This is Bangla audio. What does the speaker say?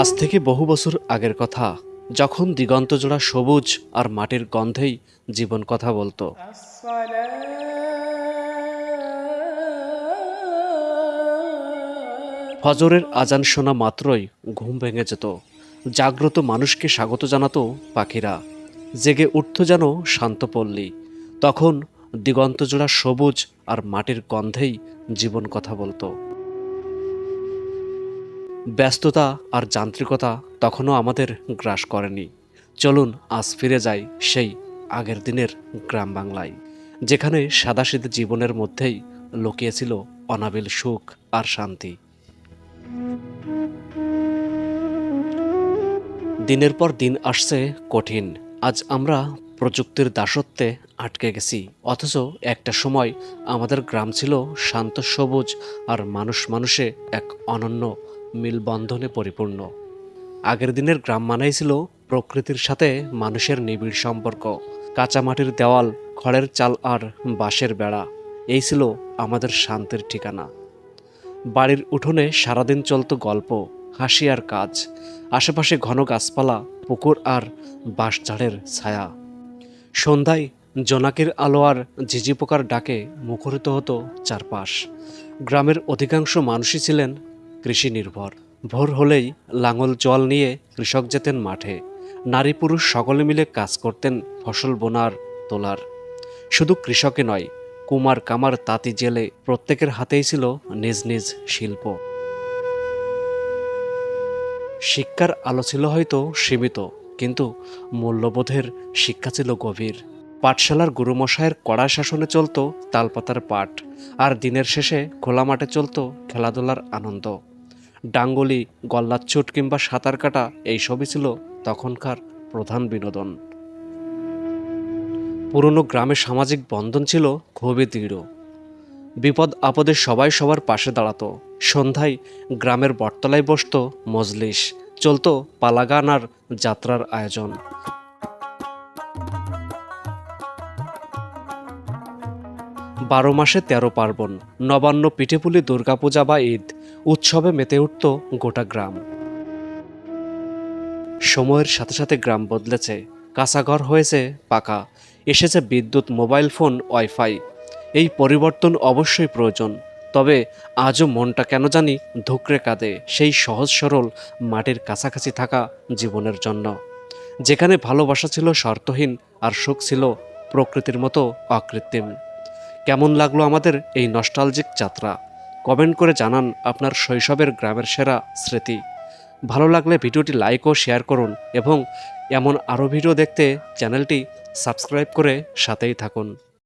আজ থেকে বহু বছর আগের কথা, যখন দিগন্তজোড়া সবুজ আর মাটির গন্ধেই জীবন কথা বলতো। ফজরের আজান শোনা মাত্রই ঘুম ভেঙে যেত। জাগ্রত মানুষকে স্বাগত জানাতো পাখিরা। জেগে উঠত যেন শান্ত পল্লী। তখন দিগন্তজোড়া সবুজ আর মাটির গন্ধেই জীবন কথা বলতো। ব্যস্ততা আর যান্ত্রিকতা তখনও আমাদের গ্রাস করেনি। চলুন, আজ ফিরে যাই সেই আগের দিনের গ্রাম বাংলায়, যেখানে সাদাসিধে জীবনের মধ্যেই লুকিয়েছিল অনাবিল সুখ আর শান্তি। দিনের পর দিন আসছে কঠিন। আজ আমরা প্রযুক্তির দাসত্বে আটকে গেছি। অথচ একটা সময় আমাদের গ্রাম ছিল শান্ত সবুজ আর মানুষ মানুষে এক অনন্য মিলবন্ধনে পরিপূর্ণ। আগের দিনের গ্রাম মানেই ছিল প্রকৃতির সাথে মানুষের নিবিড় সম্পর্ক। কাঁচামাটির দেওয়াল, খড়ের চাল আর বাঁশের বেড়া, এই ছিল আমাদের শান্তির ঠিকানা। বাড়ির উঠোনে সারাদিন চলত গল্প, হাসি আর কাজ, আশেপাশে ঘন গাছপালা, পুকুর আর বাঁশঝাড়ের ছায়া। সন্ধ্যায় জোনাকির আলো আর ঝিঝি পোকার ডাকে মুখরিত হতো চারপাশ। গ্রামের অধিকাংশ মানুষই ছিলেন কৃষি নির্ভর। ভোর হলেই লাঙল জল নিয়ে কৃষক যেতেন মাঠে। নারী পুরুষ সকলে মিলে কাজ করতেন ফসল বোনার, তোলার। শুধু কৃষকে নয়, কুমার কামার তাঁতি জেলে প্রত্যেকের হাতেই ছিল নিজ নিজ শিল্প। শিক্ষার আলো ছিল হয়তো সীমিত, কিন্তু মূল্যবোধের শিক্ষা ছিল গভীর। পাঠশালার গুরুমশায়ের কড়া শাসনে চলত তালপাতার পাঠ, আর দিনের শেষে খোলা মাঠে চলত খেলাধুলার আনন্দ। ডাঙ্গলি গল্লাচ্ছুট কিংবা সাঁতার কাটা এইসবই ছিল তখনকার প্রধান বিনোদন। পুরনো গ্রামে সামাজিক বন্ধন ছিল খুবই দৃঢ়। বিপদ আপদে সবাই সবার পাশে দাঁড়াতো। সন্ধ্যায় গ্রামের বটতলায় বসত মজলিস, চলত পালাগান আর যাত্রার আয়োজন। বারো মাসে তেরো পার্বণ, নবান্ন পিঠেপুলি দুর্গাপূজা বা ঈদ, উৎসবে মেতে উঠত গোটা গ্রাম। সময়ের সাথে সাথে গ্রাম বদলেছে, কাঁচাঘর হয়েছে পাকা, এসেছে বিদ্যুৎ, মোবাইল ফোন, ওয়াইফাই। এই পরিবর্তন অবশ্যই প্রয়োজন, তবে আজও মনটা কেন জানি ধুকরে কাঁদে সেই সহজ সরল মাটির কাছাকাছি থাকা জীবনের জন্য। যেখানে ভালোবাসা ছিল শর্তহীন আর সুখ ছিল প্রকৃতির মতো অকৃত্রিম। কেমন লাগল আমাদের এই নস্টালজিক যাত্রা? কমেন্ট করে জানান আপনার শৈশবের গ্রামের সেরা স্মৃতি। ভালো লাগলে ভিডিওটি লাইক ও শেয়ার করুন এবং এমন আরও ভিডিও দেখতে চ্যানেলটি সাবস্ক্রাইব করে সাথেই থাকুন।